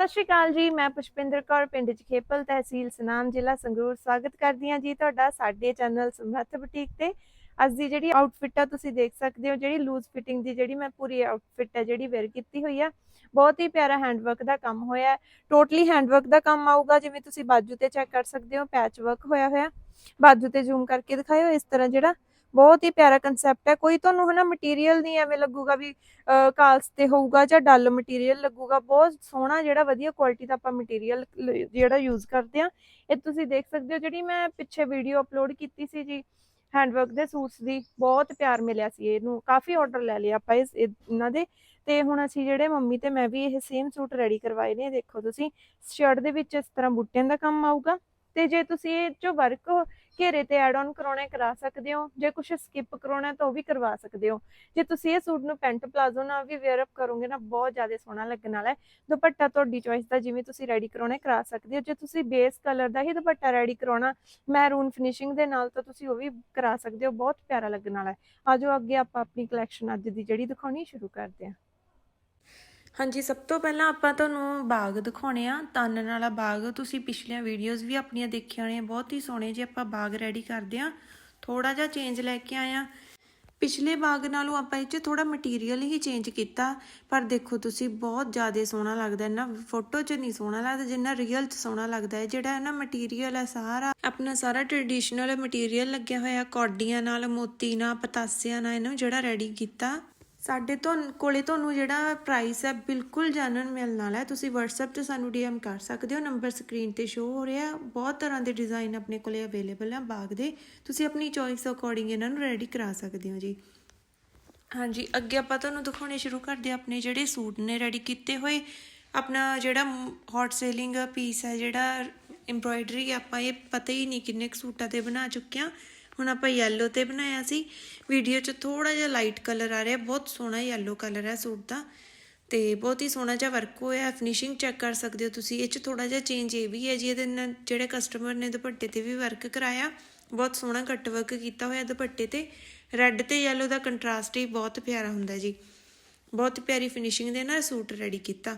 ਸਤਿ ਸ਼੍ਰੀ ਅਕਾਲ ਜੀ, ਮੈਂ ਪੁਸ਼ਪਿੰਦਰ ਕੌਰ, ਪਿੰਡ ਚਖੇਪਲ ਤਹਿਸੀਲ ਸਨਾਮ, ਜ਼ਿਲ੍ਹਾ ਸੰਗਰੂਰ, ਸਵਾਗਤ ਕਰਦੀ ਹਾਂ ਜੀ ਤੁਹਾਡਾ ਸਾਡੇ ਚੈਨਲ ਸਮਰੱਥ ਬੁਟੀਕ ਤੇ। ਅੱਜ ਦੀ ਜਿਹੜੀ ਆਊਟਫਿਟ ਆ, ਤੁਸੀਂ ਦੇਖ ਸਕਦੇ ਹੋ, ਜਿਹੜੀ ਲੂਜ਼ ਫਿਟਿੰਗ ਦੀ ਜਿਹੜੀ ਮੈਂ ਪੂਰੀ ਆਊਟਫਿਟ ਹੈ ਜਿਹੜੀ ਵੇਅਰ ਕੀਤੀ ਹੋਈ ਆ, ਬਹੁਤ ਹੀ ਪਿਆਰਾ ਹੈਂਡਵਰਕ ਦਾ ਕੰਮ ਹੋਇਆ ਹੈ। ਟੋਟਲੀ ਹੈਂਡਵਰਕ ਦਾ ਕੰਮ ਆਊਗਾ, ਜਿਵੇਂ ਤੁਸੀਂ ਬਾਜੂ ਤੇ ਚੈੱਕ ਕਰ ਸਕਦੇ ਹੋ ਪੈਚ ਵਰਕ ਹੋਇਆ ਹੋਇਆ। ਬਾਜੂ ਤੇ ਜ਼ੂਮ ਕਰਕੇ ਦਿਖਾਇਓ, ਇਸ ਤਰ੍ਹਾਂ ਜਿਹੜਾ ਬਹੁਤ ਹੀ ਪਿਆਰਾ ਕਨਸੈਪਟ ਹੈ। ਕੋਈ ਤੁਹਾਨੂੰ ਹਨਾ ਮਟੀਰੀਅਲ ਨਹੀਂ ਐਵੇਂ ਲੱਗੂਗਾ ਵੀ ਕਾਲਸ ਤੇ ਹੋਊਗਾ ਜਾਂ ਡਲ ਮਟੀਰੀਅਲ ਲੱਗੂਗਾ। ਬਹੁਤ ਸੋਹਣਾ ਜਿਹੜਾ ਵਧੀਆ ਕੁਆਲਿਟੀ ਦਾ ਆਪਾਂ ਮਟੀਰੀਅਲ ਜਿਹੜਾ ਯੂਜ਼ ਕਰਦੇ ਆ ਇਹ ਤੁਸੀਂ ਦੇਖ ਸਕਦੇ ਹੋ। ਜਿਹੜੀ ਮੈਂ ਪਿੱਛੇ ਵੀਡੀਓ ਅਪਲੋਡ ਕੀਤੀ ਸੀ ਜੀ ਹੈਂਡਵਰਕ ਦੇ ਸੂਟਸ ਦੀ, ਬਹੁਤ ਪਿਆਰ ਮਿਲਿਆ ਸੀ ਇਹਨੂੰ। ਕਾਫੀ ਆਰਡਰ ਲੈ ਲਿਆ ਆਪਾਂ ਇਸ ਇਹਨਾਂ ਦੇ। ਤੇ ਹੁਣ ਅਸੀਂ ਜਿਹੜੇ ਮੰਮੀ ਤੇ ਮੈਂ ਵੀ ਇਹ ਸੇਮ ਸੂਟ ਰੈਡੀ ਕਰਵਾਏ ਨੇ ਦੇਖੋ ਤੁਸੀਂ। ਸ਼ਰਟ ਦੇ ਵਿੱਚ ਇਸ ਤਰ੍ਹਾਂ ਬੂਟਿਆਂ ਦਾ ਕੰਮ ਆਊਗਾ। ਤੇ ਜੇ ਤੁਸੀਂ ਇਹ ਚੋਂ ਵਰਕ ਘੇਰੇ ਤੇ ਐਡ ਆਨ ਕਰਾਉਣਾ ਕਰਾ ਸਕਦੇ ਹੋ, ਜੇ ਕੁਝ ਸਕਿਪ ਕਰਾਉਣਾ ਤਾਂ ਉਹ ਵੀ ਕਰਵਾ ਸਕਦੇ ਹੋ। ਜੇ ਤੁਸੀਂ ਇਹ ਸੂਟ ਨੂੰ ਪੈਂਟ ਪਲਾਜ਼ੋ ਨਾਲ ਵੀ ਵੇਅਰ ਅਪ ਕਰੋਗੇ ਨਾ, ਬਹੁਤ ਜ਼ਿਆਦਾ ਸੋਹਣਾ ਲੱਗਣ ਵਾਲਾ ਹੈ। ਦੁਪੱਟਾ ਤੁਹਾਡੀ ਚੋਇਸ ਦਾ, ਜਿਵੇਂ ਤੁਸੀਂ ਰੈਡੀ ਕਰਾਉਣਾ ਕਰਾ ਸਕਦੇ ਹੋ। ਜੇ ਤੁਸੀਂ ਬੇਸ ਕਲਰ ਦਾ ਹੀ ਦੁਪੱਟਾ ਰੈਡੀ ਕਰਾਉਣਾ ਮੈਰੂਨ ਫਿਨਿਸ਼ਿੰਗ ਦੇ ਨਾਲ ਤਾਂ ਤੁਸੀਂ ਉਹ ਵੀ ਕਰਾ ਸਕਦੇ ਹੋ। ਬਹੁਤ ਪਿਆਰਾ ਲੱਗਣ ਵਾਲਾ ਹੈ। ਆਜੋ ਅੱਗੇ ਆਪਾਂ ਆਪਣੀ ਕਲੈਕਸ਼ਨ ਅੱਜ ਦੀ ਜਿਹੜੀ ਦਿਖਾਉਣੀ ਸ਼ੁਰੂ ਕਰਦੇ ਹਾਂ। ਹਾਂਜੀ, ਸਭ ਤੋਂ ਪਹਿਲਾਂ ਆਪਾਂ ਤੁਹਾਨੂੰ ਬਾਗ ਦਿਖਾਉਣੇ ਆ ਤਾਨਣ ਵਾਲਾ ਬਾਗ। ਤੁਸੀਂ ਪਿਛਲੀਆਂ ਵੀਡੀਓਜ਼ ਵੀ ਆਪਣੀਆਂ ਦੇਖੀਆਂ ਨੇ ਬਹੁਤ ਹੀ ਸੋਹਣੇ ਜੇ ਆਪਾਂ ਬਾਗ ਰੈਡੀ ਕਰਦੇ ਆ। ਥੋੜਾ ਜਿਹਾ ਚੇਂਜ ਲੈ ਕੇ ਆਏ ਆ। ਪਿਛਲੇ ਬਾਗ ਨਾਲੋਂ ਆਪਾਂ ਇਹ 'ਚ ਥੋੜਾ ਮਟੀਰੀਅਲ ਹੀ ਚੇਂਜ ਕੀਤਾ, ਪਰ ਦੇਖੋ ਤੁਸੀਂ, ਬਹੁਤ ਜ਼ਿਆਦਾ ਸੋਹਣਾ ਲੱਗਦਾ ਹੈ ਨਾ ਫੋਟੋ 'ਚ ਨਹੀਂ ਸੋਹਣਾ ਲੱਗਦਾ, ਜਿੰਨਾ ਰੀਅਲ 'ਚ ਸੋਹਣਾ ਲੱਗਦਾ ਹੈ। ਜਿਹੜਾ ਹੈ ਨਾ ਮਟੀਰੀਅਲ ਹੈ ਸਾਰਾ, ਆਪਣਾ ਸਾਰਾ ਟ੍ਰੈਡੀਸ਼ਨਲ ਮਟੀਰੀਅਲ ਲੱਗਿਆ ਹੋਇਆ, ਕੌਡੀਆਂ ਨਾਲ, ਮੋਤੀ ਨਾਲ, ਪਤਾਸਿਆਂ ਨਾਲ, ਇਹਨੂੰ ਜਿਹੜਾ ਰੈਡੀ ਕੀਤਾ। ਸਾਡੇ ਤੋਂ ਕੋਲੇ ਤੁਹਾਨੂੰ ਜਿਹੜਾ ਪ੍ਰਾਈਸ ਹੈ ਬਿਲਕੁਲ ਜਾਣਨ ਮਿਲਣ ਵਾਲਾ ਹੈ। ਤੁਸੀਂ WhatsApp ਤੇ ਸਾਨੂੰ DM ਕਰ ਸਕਦੇ ਹੋ। ਨੰਬਰ ਸਕਰੀਨ ਤੇ ਸ਼ੋ ਹੋ ਰਿਹਾ ਬਹੁਤ ਤਰ੍ਹਾਂ ਦੇ ਡਿਜ਼ਾਈਨ ਆਪਣੇ ਕੋਲੇ ਅਵੇਲੇਬਲ ਆ ਬਾਗ ਦੇ। ਤੁਸੀਂ ਆਪਣੀ ਚੋਇਸ ਅਕੋਰਡਿੰਗ ਇਹਨਾਂ ਨੂੰ ਰੈਡੀ ਕਰਾ ਸਕਦੇ ਹੋ ਜੀ। ਹਾਂਜੀ, ਅੱਗੇ ਆਪਾਂ ਤੁਹਾਨੂੰ ਦਿਖਾਉਣੇ ਸ਼ੁਰੂ ਕਰਦੇ ਹਾਂ। ਆਪਣੇ ਜਿਹੜੇ ਸੂਟ ਨੇ ਰੈਡੀ ਕੀਤੇ ਹੋਏ, ਆਪਣਾ ਜਿਹੜਾ ਹੌਟ ਸੇਲਿੰਗ ਪੀਸ ਹੈ, ਜਿਹੜਾ ਐਮਬ੍ਰੋਇਡਰੀ ਆਪਾਂ ਇਹ ਪਤਾ ਹੀ ਨਹੀਂ ਕਿੰਨੇ ਕੁ ਸੂਟਾਂ ਤੇ ਬਣਾ ਚੁੱਕੇ ਹਾਂ। ਹੁਣ ਆਪਾਂ ਯੈਲੋ ਤੇ ਬਣਾਇਆ ਸੀ। ਵੀਡੀਓ 'ਚ ਥੋੜਾ ਜਿਹਾ ਲਾਈਟ ਕਲਰ ਆ ਰਿਹਾ, ਬਹੁਤ ਸੋਹਣਾ ਯੈਲੋ ਕਲਰ ਹੈ ਸੂਟ ਦਾ। ਤੇ ਬਹੁਤ ਹੀ ਸੋਹਣਾ ਜਿਹਾ ਵਰਕ ਹੋਇਆ ਫਿਨਿਸ਼ਿੰਗ ਚੈੱਕ ਕਰ ਸਕਦੇ ਹੋ ਤੁਸੀਂ। ਇਹ 'ਚ ਥੋੜਾ ਜਿਹਾ ਚੇਂਜ ਇਹ ਵੀ ਹੈ ਜੀ, ਇਹਦੇ ਨਾਲ ਜਿਹੜੇ ਕਸਟਮਰ ਨੇ ਦੁਪੱਟੇ ਤੇ ਵੀ ਵਰਕ ਕਰਾਇਆ। ਬਹੁਤ ਸੋਹਣਾ ਕੱਟ ਵਰਕ ਕੀਤਾ ਹੋਇਆ ਦੁਪੱਟੇ ਤੇ। ਰੈੱਡ ਤੇ ਯੈਲੋ ਦਾ ਕੰਟਰਾਸਟ ਹੀ ਬਹੁਤ ਪਿਆਰਾ ਹੁੰਦਾ ਜੀ। ਬਹੁਤ ਪਿਆਰੀ ਫਿਨਿਸ਼ਿੰਗ ਦੇ ਨਾਲ ਸੂਟ ਰੈਡੀ ਕੀਤਾ।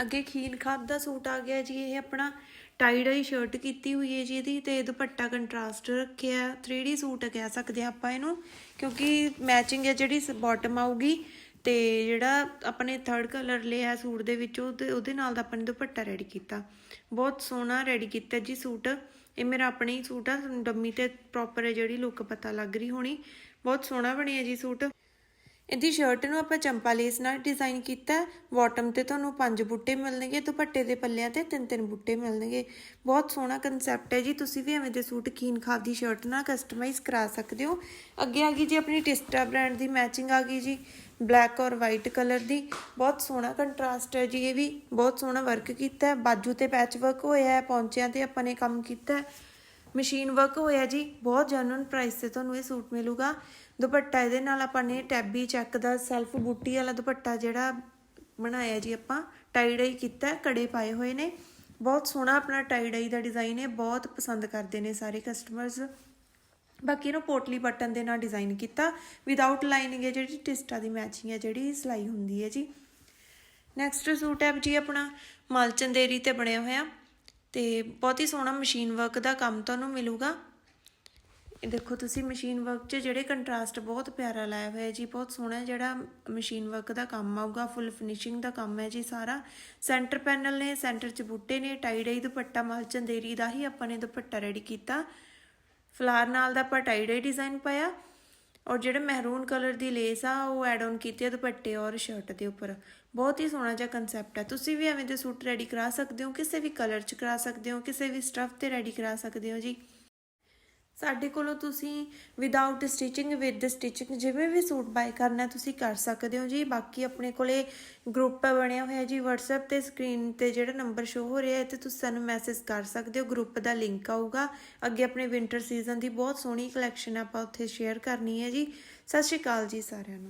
ਅੱਗੇ ਖੀਲ ਖਾਬ ਦਾ ਸੂਟ ਆ ਗਿਆ ਜੀ, ਇਹ ਆਪਣਾ ਟਾਈ ਡਾਈ ਸ਼ਰਟ ਕੀਤੀ ਹੋਈ ਹੈ ਜੀ ਇਹਦੀ ਤੇ ਦੁਪੱਟਾ ਕੰਟਰਾਸਟ ਰੱਖਿਆ 3D ਸੂਟ ਕਹਿ ਸਕਦੇ ਆ ਆਪਾਂ ਇਹਨੂੰ, ਕਿਉਂਕਿ ਮੈਚਿੰਗ ਹੈ ਜਿਹੜੀ ਬਾਟਮ ਆਊਗੀ ਤੇ ਜਿਹੜਾ ਆਪਣੇ ਥਰਡ ਕਲਰ ਲਿਆ ਸੂਟ ਦੇ ਵਿੱਚ ਉਹਦੇ ਉਹਦੇ ਨਾਲ ਦਾ ਆਪਾਂ ਨੇ ਦੁਪੱਟਾ ਰੈਡੀ ਕੀਤਾ। ਬਹੁਤ ਸੋਹਣਾ ਰੈਡੀ ਕੀਤਾ ਜੀ ਸੂਟ। ਇਹ ਮੇਰਾ ਆਪਣਾ ਹੀ ਸੂਟ ਆ, ਡੰਮੀ ਤੇ ਪ੍ਰੋਪਰ ਹੈ ਜਿਹੜੀ ਲੁੱਕ ਪਤਾ ਲੱਗ ਰਹੀ ਹੋਣੀ। ਬਹੁਤ ਸੋਹਣਾ ਬਣਿਆ ਜੀ ਸੂਟ। ਇਹਦੀ ਸ਼ਰਟ ਨੂੰ ਆਪਾਂ ਚੰਪਾ ਲੇਸ ਨਾਲ ਡਿਜ਼ਾਈਨ ਕੀਤਾ ਬਾਟਮ ਤੇ ਤੁਹਾਨੂੰ ਪੰਜ ਬੁੱਟੇ ਮਿਲਣਗੇ, ਦੁਪੱਟੇ ਦੇ ਪੱਲਿਆਂ ਤੇ ਤਿੰਨ ਤਿੰਨ ਬੁੱਟੇ ਮਿਲਣਗੇ। ਬਹੁਤ ਸੋਹਣਾ ਕਨਸੈਪਟ ਹੈ ਜੀ, ਤੁਸੀਂ ਵੀ ਐਵੇਂ ਦੇ ਸੂਟ ਕੀਨ ਖਾਬ ਦੀ ਸ਼ਰਟ ਨਾਲ ਕਸਟਮਾਈਜ਼ ਕਰਾ ਸਕਦੇ ਹੋ। ਅੱਗੇ ਆ ਗਈ ਜੀ ਆਪਣੀ ਟਿਸਟਾ ਬ੍ਰਾਂਡ ਦੀ ਮੈਚਿੰਗ ਆ ਗਈ ਜੀ ਬਲੈਕ ਔਰ ਵਾਈਟ ਕਲਰ ਦੀ। ਬਹੁਤ ਸੋਹਣਾ ਕੰਟਰਾਸਟ ਹੈ ਜੀ, ਇਹ ਵੀ ਬਹੁਤ ਸੋਹਣਾ ਵਰਕ ਕੀਤਾ ਹੈ। ਬਾਜੂ ਤੇ ਪੈਚ ਵਰਕ ਹੋਇਆ ਹੈ, ਪੌਂਚਿਆਂ ਤੇ ਆਪਾਂ ਨੇ ਕੰਮ ਕੀਤਾ ਹੈ। ਮਸ਼ੀਨ ਵਰਕ ਹੋਇਆ ਜੀ, ਬਹੁਤ ਜੈਨੂਨ ਪ੍ਰਾਈਸ ਤੇ ਤੁਹਾਨੂੰ ਇਹ ਸੂਟ ਮਿਲੂਗਾ। ਦੁਪੱਟਾ ਇਹਦੇ ਨਾਲ ਆਪਾਂ ਨੇ ਟੈਬੀ ਚੈੱਕ ਦਾ ਸੈਲਫ ਬੂਟੀ ਵਾਲਾ ਦੁਪੱਟਾ ਜਿਹੜਾ ਬਣਾਇਆ ਜੀ ਆਪਾਂ ਟਾਈ ਡਾਈ ਕੀਤਾ, ਕੜੇ ਪਾਏ ਹੋਏ ਨੇ। ਬਹੁਤ ਸੋਹਣਾ ਆਪਣਾ ਟਾਈ ਡਾਈ ਦਾ ਡਿਜ਼ਾਈਨ ਹੈ, ਬਹੁਤ ਪਸੰਦ ਕਰਦੇ ਨੇ ਸਾਰੇ ਕਸਟਮਰਸ ਬਾਕੀ ਇਹਨੂੰ ਪੋਟਲੀ ਬਟਨ ਦੇ ਨਾਲ ਡਿਜ਼ਾਈਨ ਕੀਤਾ। ਵਿਦਆਊਟ ਲਾਈਨਿੰਗ ਹੈ ਜਿਹੜੀ, ਟਿਸਟਾ ਦੀ ਮੈਚਿੰਗ ਹੈ ਜਿਹੜੀ, ਸਿਲਾਈ ਹੁੰਦੀ ਹੈ ਜੀ। ਨੈਕਸਟ ਸੂਟ ਹੈ ਜੀ ਆਪਣਾ, ਮਲਚੰਦੇਰੀ ਤੇ ਬਣਿਆ ਹੋਇਆ। ਤੇ ਬਹੁਤ ਹੀ ਸੋਹਣਾ ਮਸ਼ੀਨ ਵਰਕ ਦਾ ਕੰਮ ਤੁਹਾਨੂੰ ਮਿਲੂਗਾ। ਇਹ ਦੇਖੋ ਤੁਸੀਂ ਮਸ਼ੀਨ ਵਰਕ 'ਚ ਜਿਹੜੇ ਕੰਟਰਾਸਟ ਬਹੁਤ ਪਿਆਰਾ ਲਾਇਆ ਹੋਇਆ ਜੀ, ਬਹੁਤ ਸੋਹਣਾ ਜਿਹੜਾ ਮਸ਼ੀਨ ਵਰਕ ਦਾ ਕੰਮ ਆਊਗਾ ਫੁੱਲ ਫਿਨਿਸ਼ਿੰਗ ਦਾ ਕੰਮ ਹੈ ਜੀ ਸਾਰਾ। ਸੈਂਟਰ ਪੈਨਲ ਨੇ ਸੈਂਟਰ 'ਚ ਬੂਟੇ ਨੇ ਟਾਈ ਡਾਈ ਦੁਪੱਟਾ ਮਲਚੰਦੇਰੀ ਦਾ ਹੀ ਆਪਾਂ ਨੇ ਦੁਪੱਟਾ ਰੈਡੀ ਕੀਤਾ। ਫਲਾਰ ਨਾਲ ਦਾ ਆਪਾਂ ਟਾਈ ਡਾਈ ਡਿਜ਼ਾਈਨ ਪਾਇਆ ਔਰ ਜਿਹੜੇ ਮਹਿਰੂਨ ਕਲਰ ਦੀ ਲੇਸ ਆ, ਉਹ ਐਡ ਆਨ ਕੀਤੀ ਹੈ ਦੁਪੱਟੇ ਔਰ ਸ਼ਰਟ ਦੇ ਉੱਪਰ। ਬਹੁਤ ਹੀ ਸੋਹਣਾ ਜਿਹਾ ਕਨਸੈਪਟ ਹੈ। ਤੁਸੀਂ ਵੀ ਐਵੇਂ ਦੇ ਸੂਟ ਰੈਡੀ ਕਰਾ ਸਕਦੇ ਹੋ, ਕਿਸੇ ਵੀ ਕਲਰ 'ਚ ਕਰਾ ਸਕਦੇ ਹੋ, ਕਿਸੇ ਵੀ ਸਟੱਫ ਤੇ ਰੈਡੀ ਕਰਾ ਸਕਦੇ ਹੋ ਜੀ। ਸਾਡੇ ਕੋਲੋਂ ਤੁਸੀਂ ਵਿਦਆਊਟ ਸਟਿਚਿੰਗ ਵਿਦ ਸਟਿਚਿੰਗ ਜਿਵੇਂ ਵੀ ਸੂਟ ਬਾਈ ਕਰਨਾ ਤੁਸੀਂ ਕਰ ਸਕਦੇ ਹੋ ਜੀ। ਬਾਕੀ ਆਪਣੇ ਕੋਲੇ ਗਰੁੱਪ ਬਣਿਆ ਹੋਇਆ ਜੀ WhatsApp ਤੇ ਸਕਰੀਨ ਤੇ ਜਿਹੜਾ ਨੰਬਰ ਸ਼ੋ ਹੋ ਰਿਹਾ ਹੈ, ਤੇ ਤੁਸੀਂ ਸਾਨੂੰ ਮੈਸੇਜ ਕਰ ਸਕਦੇ ਹੋ। ਗਰੁੱਪ ਦਾ ਲਿੰਕ ਆਊਗਾ। ਅੱਗੇ ਆਪਣੇ ਵਿੰਟਰ ਸੀਜ਼ਨ ਦੀ ਬਹੁਤ ਸੋਹਣੀ ਕਲੈਕਸ਼ਨ ਆਪਾਂ ਉੱਥੇ ਸ਼ੇਅਰ ਕਰਨੀ ਹੈ ਜੀ। ਸਤਿ ਸ਼੍ਰੀ ਅਕਾਲ ਜੀ ਸਾਰਿਆਂ ਨੂੰ।